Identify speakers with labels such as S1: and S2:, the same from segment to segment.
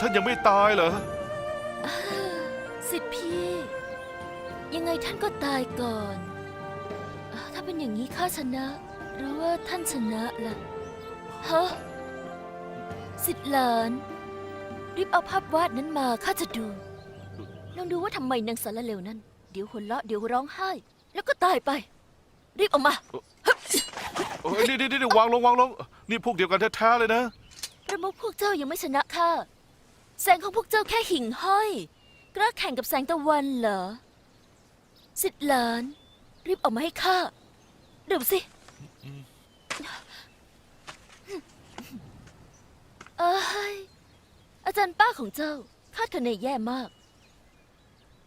S1: ท่านยังไม่ตายเหรอ
S2: สิทธิพี่ ยังไงท่านก็ตายก่อนอ่าถ้าเป็นอย่างนี้ข้าชนะ หรือว่าท่านชนะล่ะ ฮะ สิทธิหลาน รีบเอาภาพวาดนั้นมาข้าจะดูลองดูว่าทำไมนางสารเลวนั้น เดี๋ยวหัวเราะเดี๋ยวร้องไห้ แล้วก็ตายไป รีบเอามา
S1: เอ้ยนี่นี่นี่วางลงวางลง นี่พวกเดียวกันแท้ๆเลยนะ
S2: ประมุขพวกเจ้ายังไม่ชนะข้าแสงของพวกเจ้าแค่หิ่งห้อยกล้าแข่งกับแสงตะวันเหรอ สิทธิ์หลาน รีบเออกมาให้ข้าเดี๋ยวสิเอ้ยอาจารย์ป้าของเจ้า คาดคะเนแย่มาก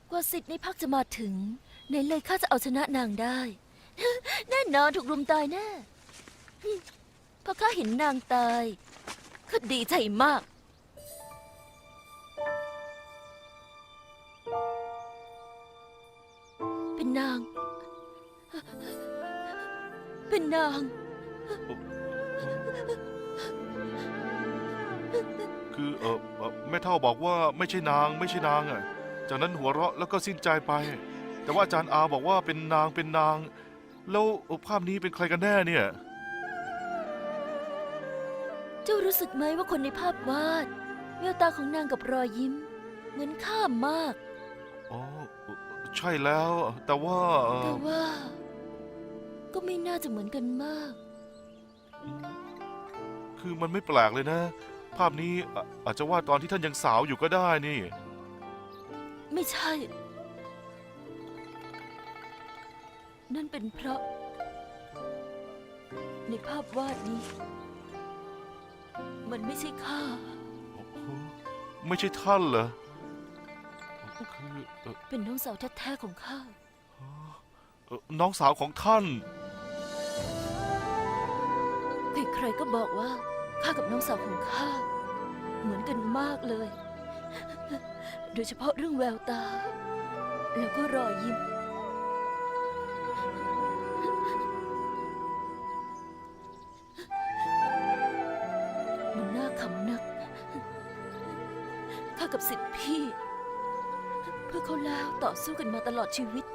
S2: กว่าสิทธิ์ในพักจะมาถึงไหนเลยข้าจะเอาชนะนางได้ แน่นอนถูกรุมตายแน่พอข้าเห็นนางตายข้าดีใจมาก เป็นนาง เป็นนาง
S1: คือเออเอ่อแม่เท่าบอกว่าไม่ใช่นาง ไม่ใช่นางอะ จากนั้นหัวเราะแล้วก็สิ้นใจไป แต่ว่าอาจารย์อาบอกว่าเป็นนางเป็นนาง แล้วภาพนี้เป็นใครกันแน่เนี่ย
S2: เจ้ารู้สึกไหมว่าคนในภาพวาดแววตาของนางกับรอยยิ้ม เหมือนข้ามาก
S1: อ๋อ ใช่แล้ว แต่ว่าเอ่อ
S2: แต่ว่า ก็ไม่น่าจะเหมือนกันมาก
S1: คือมันไม่แปลกเลยนะ ภาพนี้อะอาจจะว่าตอนที่ท่านยังสาวอยู่ก็ได้นี่
S2: ไม่ใช่ นั่นเป็นเพราะ ในภาพวาดนี้ มันไม่ใช่ข้า
S1: ไม่ใช่ท่านเหรอคือเอ่อ
S2: เป็นน้องสาวแท้ๆของข้า
S1: เอ่อน้องสาวของท่าน
S2: ใครๆก็บอกว่าข้ากับน้องสาวของข้า เหมือนกันมากเลย โดยเฉพาะเรื่องแววตา แล้วก็รอยยิ้ม กับสิทธิพี่ เพื่อเขาแล้วต่อสู้กันมาตลอดชีวิต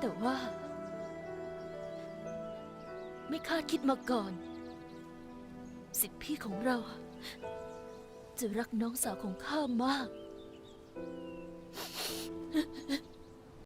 S2: แต่ว่า ไม่คาดคิดมาก่อน สิทธิพี่ของเรา จะรักน้องสาวของข้ามาก